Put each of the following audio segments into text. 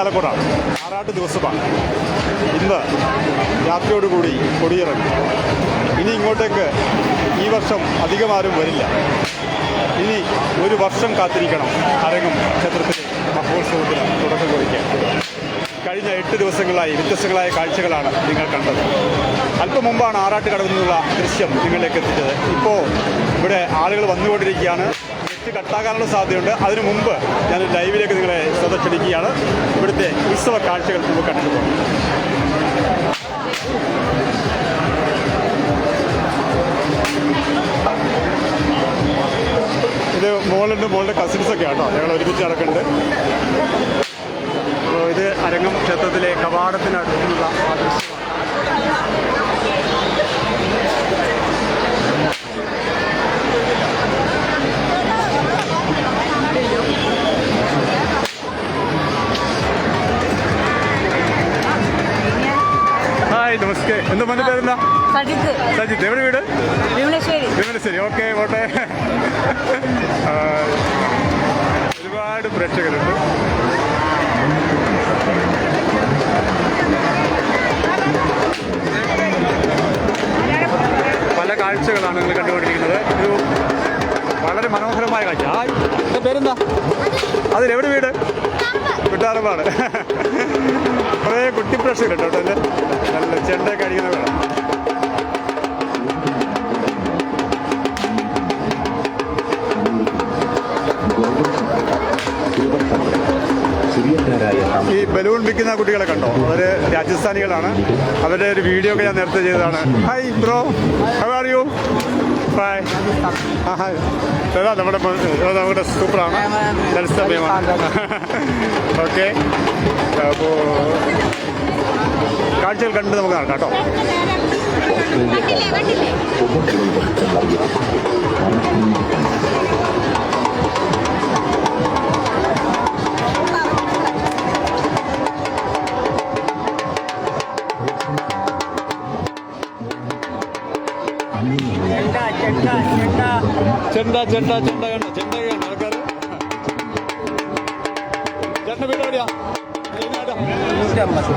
ആലക്കോടാണ് ആറാട്ട് ദിവസമാണ്. ഇന്ന് രാത്രിയോടുകൂടി കൊടിയിറങ്ങി. ഇനി ഇങ്ങോട്ടേക്ക് ഈ വർഷം അധികം ആരും വരില്ല. ഇനി ഒരു വർഷം കാത്തിരിക്കണം അരങ്ങും ക്ഷേത്രത്തിൽ മഹോത്സവത്തിന് തുടക്കം കുറിക്കാൻ. കഴിഞ്ഞ എട്ട് ദിവസങ്ങളായി വ്യത്യസ്തങ്ങളായ കാഴ്ചകളാണ് നിങ്ങൾ കണ്ടത്. അല്പം മുമ്പാണ് ആറാട്ട് കടവിൽ നിന്നുള്ള ദൃശ്യം നിങ്ങളിലേക്ക് എത്തിച്ചത്. ഇപ്പോൾ ഇവിടെ ആളുകൾ വന്നുകൊണ്ടിരിക്കുകയാണ്. നെറ്റ് കട്ടാകാനുള്ള സാധ്യതയുണ്ട്. അതിനു മുമ്പ് ഞാൻ ലൈവിലേക്ക് നിങ്ങളെ ശ്രദ്ധ ക്ഷണിക്കുകയാണ്. ഇവിടുത്തെ ഉത്സവ കാഴ്ചകൾ നമുക്ക് കണ്ടിട്ട് ഇത് മോളുണ്ട് മോളുടെ കസിൻസ് ഒക്കെ കേട്ടോ ഞങ്ങൾ ഒരുമിച്ച് നടക്കുന്നുണ്ട്. അപ്പോൾ ഇത് അരങ്ങം ക്ഷേത്രത്തിലെ കവാടത്തിനടുത്തുള്ള ആ ദൃശ്യമാണ്. ഹായ് നമസ്കേ എന്താ മോന്റെ പേരെന്താ? സജിത്ത്. സജിത്ത്. എവിടെ വീട്? വിമലേശ്വരി ശരി ഓക്കെ പോട്ടെ. ഒരുപാട് പ്രേക്ഷകരുണ്ട്. പല കാഴ്ചകളാണ് നിങ്ങൾ കണ്ടുകൊണ്ടിരിക്കുന്നത്. ഒരു വളരെ മനോഹരമായ കാഴ്ച. പേരെന്താ? അതിലെവിടെ വീട്? കുട്ടാറമ്പാണ് കുറേ കുട്ടി പ്രഷർ കേട്ടോ. നല്ല ചെണ്ട അടിക്കുന്ന വേണം ഈ ബലൂൺ വിൽക്കുന്ന കുട്ടികളെ കണ്ടോ? അവർ രാജസ്ഥാനികളാണ്. അവരുടെ ഒരു വീഡിയോ ഒക്കെ ഞാൻ നേരത്തെ ചെയ്തതാണ്. Hi bro how are you hi hi ഇതാ നമ്മുടെ നമ്മുടെ സൂപ്പറാണ്. ജലസമയമാണ് ഓക്കെ അപ്പോൾ കാഴ്ചകൾ കണ്ട് നമുക്ക് നടക്കാം കേട്ടോ. ചെണ്ട ചെണ്ട ചെണ്ട കണ്ട? ചെണ്ട കണ്ട? ആൾക്കാർ ചേട്ടന്റെ വീട് എവിടെയാ? ഏത് നാടാ?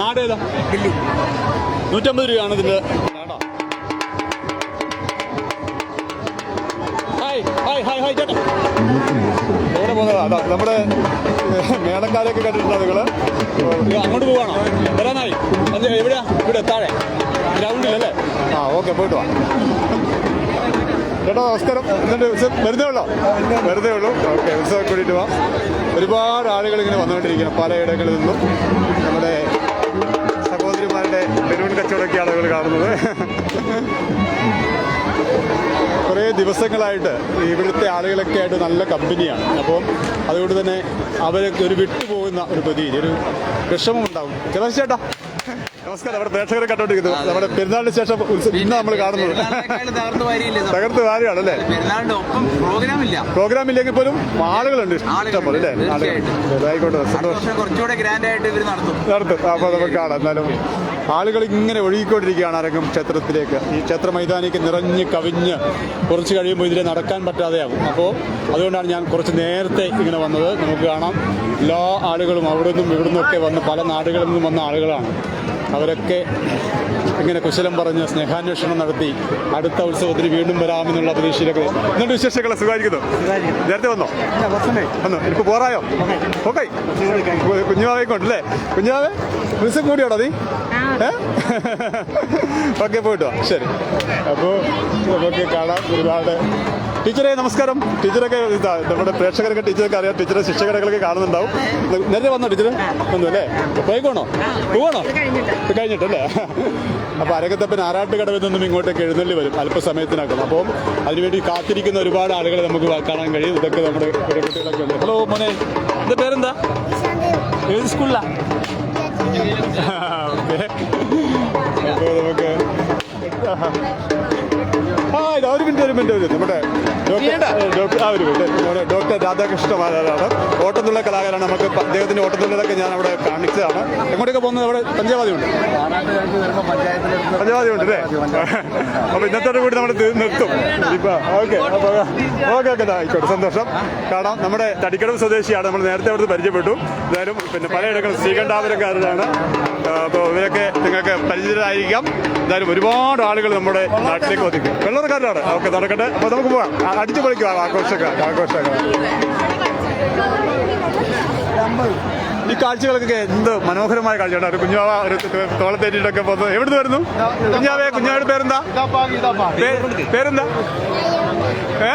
നാട് ഏതാ നൂറ്റമ്പത് രൂപയാണ് ഇതിന്റെ ഹായ് ഹായ് ഹായ് ഹായ് ചേട്ടാ. എവിടെ പോകുന്നതാ അതാ നമ്മുടെ മേളക്കാരെയൊക്കെ കണ്ടിട്ടുണ്ടോ നിങ്ങൾ അങ്ങോട്ട് പോവാണോ? വരാനായി. അത് എവിടെയാ? ഇവിടെ താഴെ. ഗ്രൗണ്ടിൽ അല്ലേ ആ ഓക്കെ പോയിട്ട് വാ. ചേട്ടാ നമസ്കാരം. എന്നിട്ട് വെറുതെ ഉള്ളോ? വെറുതെ ഉള്ളൂ. ഓക്കെ ഉത്സവം കൂടിയിട്ട് വാ. ഒരുപാട് ആളുകൾ ഇങ്ങനെ വന്നുകൊണ്ടിരിക്കണം പലയിടങ്ങളിൽ നിന്നും നമ്മുടെ സഹോദരിമാരുടെ ബലൂൺ കച്ചവടമൊക്കെയാണ് ആളുകൾ കാണുന്നത്. കുറേ ദിവസങ്ങളായിട്ട് ഇവിടുത്തെ ആളുകളൊക്കെ ആയിട്ട് നല്ല കമ്പനിയാണ്. അപ്പം അതുകൊണ്ട് തന്നെ അവരൊക്കെ ഒരു വിട്ടുപോകുന്ന ഒരു പ്രതീതി ഒരു വിഷമം രമേശ് ചേട്ടാ നമസ്കാരം. നമ്മുടെ പ്രേക്ഷകരെ കണ്ടോണ്ടിരിക്കുന്നത് നമ്മുടെ പെരുന്നാളിന് ശേഷം ഇന്ന് നമ്മൾ കാണുന്നത്. തകർത്ത്? വാരിയാണ് അല്ലേ പ്രോഗ്രാം ഇല്ല. പ്രോഗ്രാം ഇല്ലെങ്കിൽ പോലും ആളുകളുണ്ട്. ഇഷ്ടംപോലെ അല്ലേ? ആയിക്കോട്ടെ നടത്തും. അപ്പൊ നമുക്ക് കാണാം. എന്നാലും ആളുകൾ ഇങ്ങനെ ഒഴുകിക്കൊണ്ടിരിക്കുകയാണ് അരങ്ങും ക്ഷേത്രത്തിലേക്ക്. ഈ ക്ഷേത്ര മൈതാനിക്ക് നിറഞ്ഞ് കവിഞ്ഞ് കുറച്ച് കഴിയുമ്പോൾ ഇതിലെ നടക്കാൻ പറ്റാതെയാകും അപ്പോൾ അതുകൊണ്ടാണ് ഞാൻ കുറച്ച് നേരത്തെ ഇങ്ങനെ വന്നത്. നമുക്ക് കാണാം. എല്ലാ ആളുകളും അവിടെ നിന്നും ഇവിടെ നിന്നൊക്കെ വന്ന് പല നാടുകളിൽ നിന്നും വന്ന ആളുകളാണ്. അവരൊക്കെ ഇങ്ങനെ കുശലം പറഞ്ഞ് സ്നേഹാന്വേഷണം നടത്തി അടുത്ത ഉത്സവത്തിന് വീണ്ടും വരാമെന്നുള്ള പ്രതീക്ഷയിലൊക്കെ എന്നിട്ട് വിശേഷങ്ങളെ? സുഖമായിരിക്കുന്നു? നേരത്തെ വന്നോ? വന്നോ. എനിക്ക് പോറായോ? ഓക്കെ. കുഞ്ഞുമാവെ കൊണ്ടല്ലേ കുഞ്ഞുമാവെ ദിവസം കൂടിയാണോ നീ? ഓക്കെ പോയിട്ടോ ശരി. അപ്പോൾ നമുക്ക് കാണാം. ഒരുപാട് ടീച്ചറെ നമസ്കാരം. ടീച്ചറൊക്കെ നമ്മുടെ പ്രേക്ഷകരൊക്കെ ടീച്ചറൊക്കെ അറിയാം. ടീച്ചറെ ശിക്ഷകടകളൊക്കെ കാണുന്നുണ്ടാവും. നേരത്തെ വന്നോ ടീച്ചർ വന്നു അല്ലേ? പോയിക്കോണോ പോവാണോ? കഴിഞ്ഞിട്ടല്ലേ അപ്പോൾ അരകത്തപ്പൻ ആറാട്ടുകടവിൽ നിന്നും ഇങ്ങോട്ടേക്ക് എഴുന്നള്ളി വരും അല്പസമയത്തിനകം. അപ്പോൾ അതിനുവേണ്ടി കാത്തിരിക്കുന്ന ഒരുപാട് ആളുകളെ നമുക്ക് കാണാൻ കഴിയും. ഇതൊക്കെ നമ്മുടെ കുട്ടികളൊക്കെ ഉണ്ട്. ഹലോ മോനെ. ഇത് പേരെന്താ? ഏത് സ്കൂളിലാ? ഓക്കെ. അപ്പോൾ നമുക്ക് ഇതാ ഒരു മിനിറ്റ് ഒരു ഡോക്ടർ ഡോക്ടർ രാധാകൃഷ്ണ മാരാണ് ഓട്ടത്തുള്ള കലാകാരാണ്. നമുക്ക് അദ്ദേഹത്തിന്റെ ഓട്ടത്തുള്ളതൊക്കെ ഞാൻ അവിടെ കാണിച്ചതാണ്. എങ്ങോട്ടൊക്കെ പോകുന്നത്? അവിടെ പഞ്ചാബാദി ഉണ്ട് പഞ്ചാബാദി ഉണ്ട് അല്ലേ? അപ്പൊ ഇന്നത്തെ കൂടി നമ്മൾ നിർത്തും. ഇപ്പൊ ഓക്കെ. Okay okay. ആയിക്കോട്ടെ. സന്തോഷം. കാണാം. നമ്മുടെ തടിക്കടവ് സ്വദേശിയാണ്. നമ്മൾ നേരത്തെ അവിടുന്ന് പരിചയപ്പെട്ടു. എന്തായാലും പിന്നെ പലയിടങ്ങളും ശ്രീകണ്ഠാപുരക്കാരനാണ് അപ്പോൾ ഇവരൊക്കെ നിങ്ങൾക്ക് പരിചിതരായിരിക്കാം. എന്തായാലും ഒരുപാട് ആളുകൾ നമ്മുടെ നാട്ടിലേക്ക് ഒതുക്കും വെള്ളക്കാരനാണ് ഓക്കെ നടക്കട്ടെ? അപ്പോൾ നമുക്ക് പോവാം. അടിച്ചു പൊളിക്കാം ആഘോഷക്കാർ ആഘോഷക്കാർ. ഈ കാഴ്ചകളൊക്കെ എന്ത് മനോഹരമായ കാഴ്ചയാണ്. ഒരു കുഞ്ഞാവ ഒരു തോളത്തേറ്റിട്ടൊക്കെ പോകുന്നത്. എവിടുന്ന് വരുന്നു? കുഞ്ഞാവേ കുഞ്ഞാവയുടെ പേരെന്താ? പേരെന്താ? ഏ?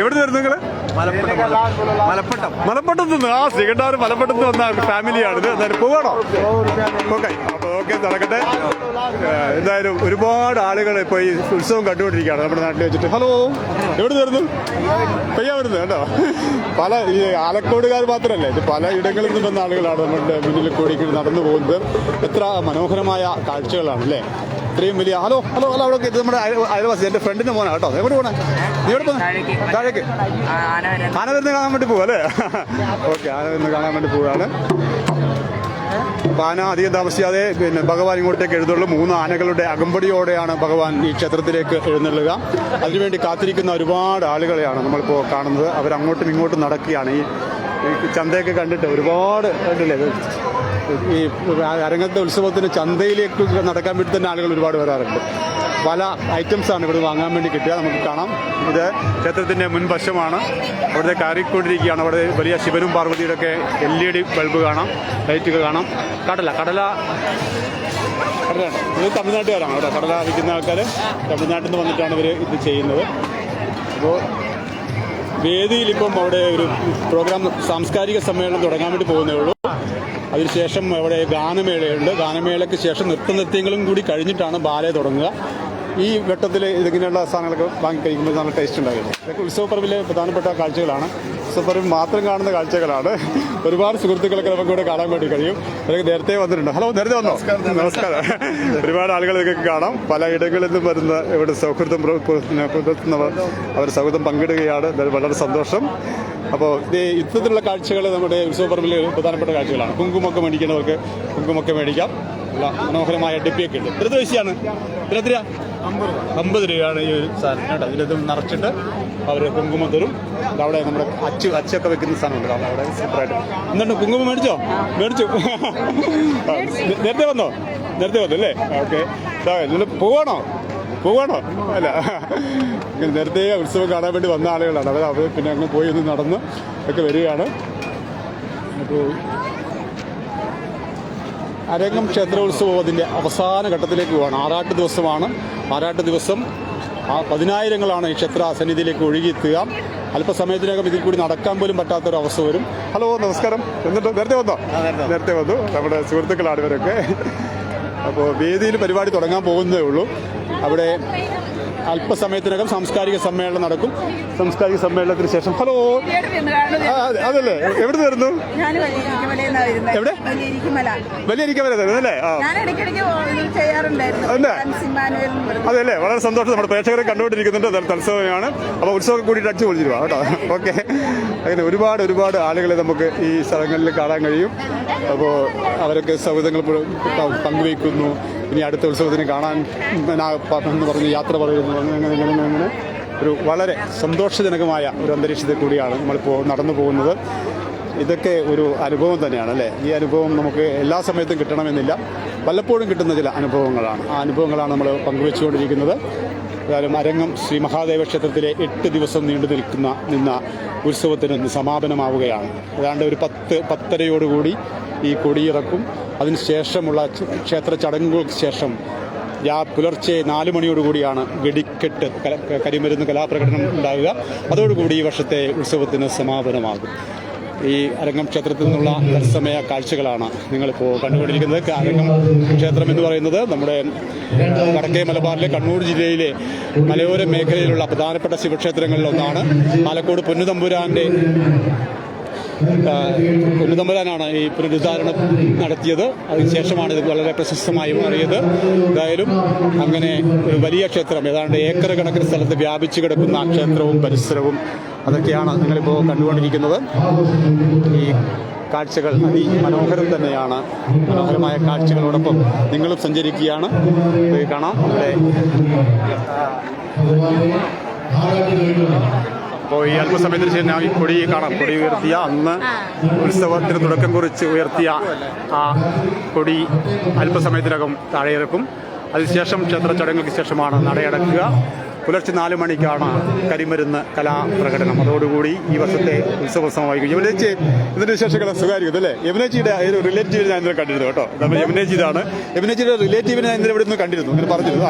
എവിടുന്ന് വരുന്നു നിങ്ങൾ? മലപ്പട്ടം മലപ്പട്ടത്ത് നിന്ന് ആ ശ്രീകണ്ഠാർ മലപ്പട്ടത്ത് വന്ന ഫാമിലിയാണ് ഇത് എന്തായാലും പോകണോ ഓക്കെ അപ്പൊ ഓക്കെ നടക്കട്ടെ. എന്തായാലും ഒരുപാട് ആളുകൾ ഇപ്പൊ ഈ ഉത്സവം കണ്ടുകൊണ്ടിരിക്കുകയാണ് നമ്മുടെ നാട്ടിൽ വെച്ചിട്ട്. ഹലോ എവിടെ വരുന്നു? പയ്യ വരുന്നു കേട്ടോ പല ഈ ആലക്കോടുകാർ മാത്രമല്ലേ ഇത് പല ഇടങ്ങളിൽ നിന്ന് വന്ന ആളുകളാണ് നമ്മുടെ മുന്നിൽ കൂടി നടന്നു പോകുന്നത്. എത്ര മനോഹരമായ കാഴ്ചകളാണ് അല്ലേ? ഇത്രയും വലിയ ഹലോ ഹലോ ഹലോ അവിടെ ഇത് നമ്മുടെ അയൽ- അയൽവാസി എന്റെ ഫ്രണ്ടിന്റെ മോനാണ് കേട്ടോ. എവിടെ പോണേ? നീ എവിടെ പോണേ താഴേക്ക്. ആന വരുന്ന. കാണാൻ വേണ്ടി പോവാ അല്ലേ? ഓക്കെ ആന വരുന്ന കാണാൻ വേണ്ടി പോവാണ്. ആന അധികം താമസിയാതെ പിന്നെ ഭഗവാൻ ഇങ്ങോട്ടേക്ക് എഴുന്നള്ളു മൂന്ന് ആനകളുടെ അകമ്പടിയോടെയാണ് ഭഗവാൻ ഈ ക്ഷേത്രത്തിലേക്ക് എഴുന്നള്ളുക. അതിനുവേണ്ടി കാത്തിരിക്കുന്ന ഒരുപാട് ആളുകളെയാണ് നമ്മളിപ്പോൾ കാണുന്നത്. അവരങ്ങോട്ടും ഇങ്ങോട്ടും നടക്കുകയാണ്. ഈ ചന്തയൊക്കെ കണ്ടിട്ട് ഒരുപാട് കണ്ടില്ലേ ഈ അരങ്ങത്തെ ഉത്സവത്തിന് ചന്തയിലേക്ക് നടക്കാൻ വേണ്ടി തന്നെ ആളുകൾ ഒരുപാട് വരാറുണ്ട്. പല ഐറ്റംസാണ് ഇവിടെ വാങ്ങാൻ വേണ്ടി കിട്ടുക നമുക്ക് കാണാം. ഇത് ക്ഷേത്രത്തിന്റെ മുൻവശമാണ്. അവിടുത്തെ കയറിക്കൊണ്ടിരിക്കുകയാണ്. അവിടെ വലിയ ശിവനും പാർവതിയുടെ ഒക്കെ എൽ ഇ ഡി ബൾബ് കാണാം. ലൈറ്റുകൾ കാണാം. കടല കടല. കടലാണ്. ഇത് തമിഴ്നാട്ടുകാരാണ് അവിടെ കടല വിൽക്കുന്ന ആൾക്കാർ തമിഴ്നാട്ടിൽ നിന്ന് വന്നിട്ടാണ് ഇവർ ഇത് ചെയ്യുന്നത്. അപ്പോൾ വേദിയിലിപ്പം അവിടെ ഒരു പ്രോഗ്രാം സാംസ്കാരിക സമ്മേളനം തുടങ്ങാൻ വേണ്ടി പോകുന്നേ ഉള്ളൂ. അതിനുശേഷം അവിടെ ഗാനമേളയുണ്ട്. ഗാനമേളയ്ക്ക് ശേഷം നൃത്തനൃത്യങ്ങളും കൂടി കഴിഞ്ഞിട്ടാണ് ബാലെ തുടങ്ങുക. ഈ വെട്ടത്തിൽ ഇതിങ്ങനെയുള്ള സാധനങ്ങളൊക്കെ വാങ്ങി കഴിക്കുമ്പോൾ നല്ല ടേസ്റ്റ് ഉണ്ടാകില്ല ഇതൊക്കെ ഉത്സവപ്പറമ്പിലെ പ്രധാനപ്പെട്ട കാഴ്ചകളാണ്. ഉത്സവപ്പറമ്പിൽ മാത്രം കാണുന്ന കാഴ്ചകളാണ്. ഒരുപാട് സുഹൃത്തുക്കളൊക്കെ നമുക്ക് ഇവിടെ കാണാൻ വേണ്ടി കഴിയും. അവരൊക്കെ നേരത്തെ വന്നിട്ടുണ്ട്. ഹലോ നേരത്തെ വന്നോ? നമസ്കാരം. ഒരുപാട് ആളുകൾ ഇതൊക്കെ കാണാം. പല ഇടങ്ങളിൽ നിന്നും വരുന്ന ഇവിടെ സൗഹൃദം പുല- പുല- പുലർത്തുന്നവർ അവർ സൗഹൃദം പങ്കിടുകയാണ്. വളരെ സന്തോഷം. അപ്പോൾ ഇതേ ഇത്തരത്തിലുള്ള കാഴ്ചകൾ നമ്മുടെ ഉത്സവപ്പറമ്പിൽ പ്രധാനപ്പെട്ട കാഴ്ചകളാണ്. കുങ്കുമൊക്കെ മേടിക്കുന്നവർക്ക് കുങ്കുമൊക്കെ മേടിക്കാം. നല്ല മനോഹരമായ ഡെപ്പിയൊക്കെ ഉണ്ട്. എത്ര പൈസയാണ് എത്ര അമ്പത് രൂപയാണ് ഈ ഒരു സാധനം കേട്ടോ. ഇതിലത് നിറച്ചിട്ട് അവർ കുങ്കുമം തരും. അവിടെ നമ്മുടെ അച്ച് അച്ചൊക്കെ വെക്കുന്ന സാധനമുണ്ട്. അവിടെ അവിടെ സൂപ്പറായിട്ട് എന്നിട്ട് കുങ്കുമം മേടിച്ചോ? മേടിച്ചു. നേരത്തെ വന്നോ? നേരത്തെ വന്നു അല്ലേ? ഓക്കെ. നിങ്ങൾ പോവാണോ? പോവാണോ? അല്ല. നേരത്തെ ഉത്സവം കാണാൻ വേണ്ടി വന്ന ആളുകളാണ്. അവർ അവർ പിന്നെ അങ്ങ് പോയി ഒന്ന് നടന്ന് ഒക്കെ വരികയാണ്. അപ്പോൾ അരങ്ങം ക്ഷേത്രോത്സവം അതിന്റെ അവസാന ഘട്ടത്തിലേക്ക് പോവാണ്. ആറാട്ട് ദിവസമാണ്. ആറാട്ട് ദിവസം ആ പതിനായിരങ്ങളാണ് ഈ ക്ഷേത്ര സന്നിധിയിലേക്ക് ഒഴുകിയെത്തുക. അല്പസമയത്തിനകം ഇതിൽ കൂടി നടക്കാൻ പോലും പറ്റാത്തൊരു അവസ്ഥ വരും. ഹലോ നമസ്കാരം. എന്നിട്ട് നേരത്തെ വന്നോ? നേരത്തെ വന്നു. നമ്മുടെ സുഹൃത്തുക്കളാണ് ഇവരൊക്കെ അപ്പോൾ വേദിയിൽ പരിപാടി തുടങ്ങാൻ പോകുന്നതേ ഉള്ളൂ. അവിടെ അല്പസമയത്തിനകം സാംസ്കാരിക സമ്മേളനം നടക്കും. സാംസ്കാരിക സമ്മേളനത്തിന് ശേഷം. ഹലോ. അതല്ലേ? എവിടെ വരുന്നു. എവിടെ? വലിയ അതല്ലേ അല്ലേ ആ. ഞാൻ ഇടയ്ക്കിടയ്ക്ക് ചെയ്യാറുണ്ടായിരുന്നു. ഉണ്ട്. ഫ്രാൻസ് ഇമ്മാനുവൽ എന്ന് പറയും. അതെ അല്ലേ വളരെ സന്തോഷം. നമ്മുടെ പ്രേക്ഷകരെ കണ്ടുകൊണ്ടിരിക്കുന്നുണ്ട്. തത്സവമാണ് അപ്പോൾ ഉത്സവം കൂടിയിട്ട് അടിച്ചു പൊളിച്ചിരുവാ കേട്ടോ. ഓക്കെ. അങ്ങനെ ഒരുപാട് ഒരുപാട് ആളുകളെ നമുക്ക് ഈ സ്ഥലങ്ങളിൽ കാണാൻ കഴിയും. അപ്പോൾ അവരൊക്കെ സൗഹൃദങ്ങൾ പങ്കുവയ്ക്കുന്നു. ഇനി അടുത്ത ഉത്സവത്തിന് കാണാൻ എന്ന് പറഞ്ഞ് യാത്ര പറയുന്നു അങ്ങനെ അങ്ങനെ അങ്ങനെ ഒരു വളരെ സന്തോഷജനകമായ ഒരു അന്തരീക്ഷത്തിൽ കൂടിയാണ് നമ്മളിപ്പോൾ നടന്നു പോകുന്നത്. ഇതൊക്കെ ഒരു അനുഭവം തന്നെയാണ് അല്ലേ? ഈ അനുഭവം നമുക്ക് എല്ലാ സമയത്തും കിട്ടണമെന്നില്ല. വല്ലപ്പോഴും കിട്ടുന്ന ചില അനുഭവങ്ങളാണ്. ആ അനുഭവങ്ങളാണ് നമ്മൾ പങ്കുവെച്ചുകൊണ്ടിരിക്കുന്നത്. ഏതായാലും അരങ്ങം ശ്രീ മഹാദേവ ക്ഷേത്രത്തിലെ എട്ട് ദിവസം നീണ്ടു നിൽക്കുന്ന നിന്ന ഉത്സവത്തിന് സമാപനമാവുകയാണ്. ഏതാണ്ട് ഒരു പത്ത് പത്തരയോടുകൂടി ഈ കൊടിയിറക്കും. അതിനുശേഷമുള്ള ക്ഷേത്ര ചടങ്ങുകൾക്ക് ശേഷം രാ പുലർച്ചെ നാല് മണിയോടുകൂടിയാണ് വെടിക്കെട്ട് കരിമരുന്ന് കലാപ്രകടനം ഉണ്ടാകുക അതോടുകൂടി ഈ വർഷത്തെ ഉത്സവത്തിന് സമാപനമാകും. ഈ അരങ്ങം ക്ഷേത്രത്തിൽ നിന്നുള്ള തത്സമയ കാഴ്ചകളാണ് നിങ്ങളിപ്പോൾ കണ്ടുകൊണ്ടിരിക്കുന്നത്. അരങ്ങം ക്ഷേത്രം എന്ന് പറയുന്നത് നമ്മുടെ വടക്കേ മലബാറിലെ കണ്ണൂർ ജില്ലയിലെ മലയോര മേഖലയിലുള്ള പ്രധാനപ്പെട്ട ശിവക്ഷേത്രങ്ങളിൽ ഒന്നാണ് ആലക്കോട് പൊന്നുതമ്പുരാന്റെ ഉന്നതമ്പരാനാണ് ഈ പുനരുദ്ധാരണം നടത്തിയത്. അതിനുശേഷമാണ് ഇത് വളരെ പ്രശസ്തമായി മാറിയത് എന്തായാലും അങ്ങനെ ഒരു വലിയ ക്ഷേത്രം ഏതാണ്ട് ഏക്കർ കണക്കിന് സ്ഥലത്ത് വ്യാപിച്ചു കിടക്കുന്ന ആ ക്ഷേത്രവും പരിസരവും അതൊക്കെയാണ് നിങ്ങളിപ്പോൾ കണ്ടുകൊണ്ടിരിക്കുന്നത്. ഈ കാഴ്ചകൾ അതിമനോഹരം തന്നെയാണ്. മനോഹരമായ കാഴ്ചകളോടൊപ്പം നിങ്ങളും സഞ്ചരിക്കുകയാണ്. കാണാം. ഇവിടെ അപ്പോൾ ഈ അല്പസമയത്തിന് ശേഷം ഞാൻ ഈ കൊടി കാണാം. കൊടി ഉയർത്തിയ അന്ന് ഉത്സവത്തിന് തുടക്കം കുറിച്ച് ഉയർത്തിയ ആ കൊടി അല്പസമയത്തിനകം താഴെ ഇറക്കും അതിനുശേഷം ക്ഷേത്ര ചടങ്ങുകൾക്ക് ശേഷമാണ് നടയടക്കുക. പുലർച്ചെ നാല് മണിക്കാണ് കരിമരുന്ന് കലാപ്രകടനം അതോടുകൂടി ഈ വർഷത്തെ ഉത്സവോത്സവമായി യമുനേച്ചി ഇതിന്റെ വിശേഷങ്ങളെ സുഖമായിരിക്കും അല്ലേ? യമുനേച്ചിയുടെ ഒരു റിലേറ്റീവ് ഞാൻ ഇന്നലെ കണ്ടിരുന്നു കേട്ടോ. നമ്മൾ യമുനേച്ചി ഇതാണ് യമുനേച്ചിയുടെ റിലേറ്റീവിനെ ഞാൻ ഇന്നലെ ഇവിടെ നിന്ന് കണ്ടിരുന്നു. ഇങ്ങനെ പറഞ്ഞിരുന്നു.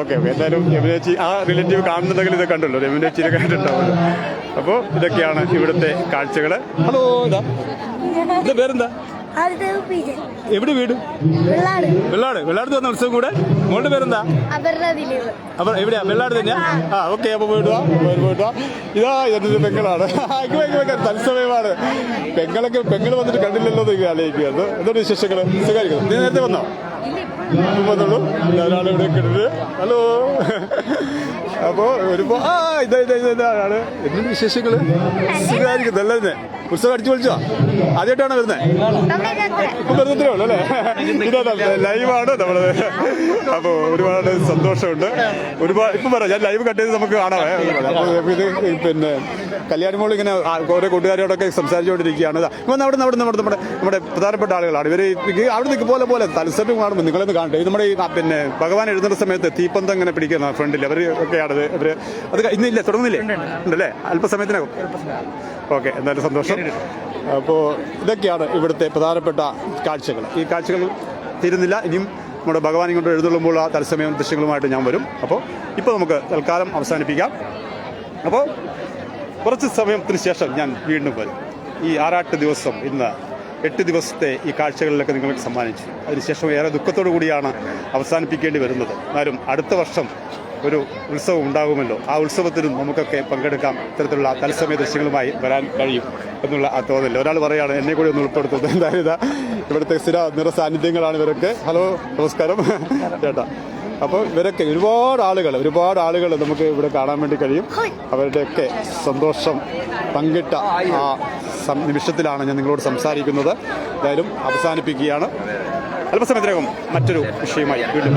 Okay okay. എന്തായാലും യമുനേച്ചി ആ റിലേറ്റീവ് കാണുന്നുണ്ടെങ്കിൽ ഇത് കണ്ടല്ലോ. യമുനേച്ചിനെ കണ്ടിട്ടുണ്ടാവുമല്ലോ. അപ്പോൾ ഇതൊക്കെയാണ് ഇവിടുത്തെ കാഴ്ചകൾ ഹലോ ഇതാ. ഇത് പേരെന്താ? എവിടെ വീട്? വെള്ളാട്. വെള്ളാട്. തന്ന വന്ന ഉത്സവം കൂടെ? മോളുടെ പേരെന്താ? അപ്പൊ എവിടെയാ? വെള്ളാട് തന്നെയാ? ആ. ഓക്കെ അപ്പൊ പോയിട്ട് വാ. പോയിട്ട് പോയിട്ട് വാ. ഇതാ എന്നത് പെങ്ങളാണ്. തത്സമയമാണ്. പെങ്ങളൊക്കെ പെങ്ങൾ വന്നിട്ട് കണ്ടില്ലല്ലോ എന്ന് ആലോചിക്കുന്നത് എന്തുകൊണ്ട് വിശേഷങ്ങൾ? സുഖമായിരിക്കും നീ നേരത്തെ വന്നോ? ഇപ്പം വന്നോളൂ ഇതാ ഒരാൾ ഇവിടെ ഹലോ. അപ്പോ ഒരുപാട് ആ ഇതാ ഇതാ ഇതാ ഇതാ ആണ് എന്തുകൊണ്ട് വിശേഷങ്ങൾ? സുഖമായിരിക്കും നല്ല തന്നെ ഉത്സവം അടിച്ചു പൊളിച്ചോ? ആദ്യമായിട്ടാണ് വരുന്നത് ഉള്ളൂ അല്ലേ ഇതാ ലൈവാണ് നമ്മൾ. അപ്പൊ ഒരുപാട് സന്തോഷമുണ്ട്. ഒരുപാട് ഇപ്പൊ പറയാം ഞാൻ ലൈവ് കട്ട് ചെയ്ത് നമുക്ക് കാണാമേ ഇത് പിന്നെ കല്യാണിമോൾ ഇങ്ങനെ ഓരോ കൂട്ടുകാരോടൊക്കെ സംസാരിച്ചുകൊണ്ടിരിക്കുകയാണ്. ഇപ്പം അവിടെ നമ്മുടെ നമ്മുടെ നമ്മുടെ നമ്മുടെ പ്രധാനപ്പെട്ട ആളുകളാണ്. ഇവർ അവിടെ നിൽക്കും പോലെ പോലെ തത്സരം കാണുമ്പോൾ നിങ്ങളൊന്ന് കാണട്ടെ. ഇത് നമ്മുടെ ഈ പിന്നെ ഭഗവാൻ എഴുതുന്ന സമയത്ത് തീപ്പന്തം ഇങ്ങനെ പിടിക്കുന്ന ഫ്രണ്ടിൽ അവർ ഒക്കെയാണത് അവർ അത് ഇന്നില്ല? തുടങ്ങുന്നില്ലേ? ഉണ്ടല്ലേ? അല്പസമയത്തിനകം. ഓക്കെ എന്തായാലും സന്തോഷം. അപ്പോൾ ഇതൊക്കെയാണ് ഇവിടുത്തെ പ്രധാനപ്പെട്ട കാഴ്ചകൾ. ഈ കാഴ്ചകൾ തീരുന്നില്ല. ഇനിയും നമ്മുടെ ഭഗവാൻ ഇങ്ങോട്ട് എഴുന്നള്ളുമ്പോൾ ആ തത്സമയം ദൃശ്യങ്ങളുമായിട്ട് ഞാൻ വരും. അപ്പോൾ ഇപ്പോൾ നമുക്ക് തൽക്കാലം അവസാനിപ്പിക്കാം. അപ്പോൾ കുറച്ച് സമയത്തിന് ശേഷം ഞാൻ വീണ്ടും വരും. ഈ ആറാട്ട് ദിവസം ഇന്ന് എട്ട് ദിവസത്തെ ഈ കാഴ്ചകളിലൊക്കെ നിങ്ങൾക്ക് സമ്മാനിച്ചു. അതിനുശേഷം ഏറെ ദുഃഖത്തോടു കൂടിയാണ് അവസാനിപ്പിക്കേണ്ടി വരുന്നത്. എന്നാലും അടുത്ത വർഷം ഒരു ഉത്സവം ഉണ്ടാകുമല്ലോ. ആ ഉത്സവത്തിനും നമുക്കൊക്കെ പങ്കെടുക്കാം. ഇത്തരത്തിലുള്ള തത്സമയ ദൃശ്യങ്ങളുമായി വരാൻ കഴിയും എന്നുള്ള ആ തോന്നൽ ഒരാൾ പറയുകയാണ് എന്നെ കൂടി ഒന്ന് ഉൾപ്പെടുത്തുന്നത് എന്തായാലും ഇതാ ഇവിടുത്തെ സ്ഥിര നിറ സാന്നിധ്യങ്ങളാണ് ഇവരൊക്കെ. ഹലോ നമസ്കാരം. ചേട്ടാ അപ്പോൾ ഇവരൊക്കെ ഒരുപാട് ആളുകൾ ഒരുപാട് ആളുകൾ നമുക്ക് ഇവിടെ കാണാൻ വേണ്ടി കഴിയും. അവരുടെയൊക്കെ സന്തോഷം പങ്കിട്ട ആ നിമിഷത്തിലാണ് ഞാൻ നിങ്ങളോട് സംസാരിക്കുന്നത്. എന്തായാലും അവസാനിപ്പിക്കുകയാണ്. അല്പസമയത്തിനകം മറ്റൊരു വിഷയമായി വീണ്ടും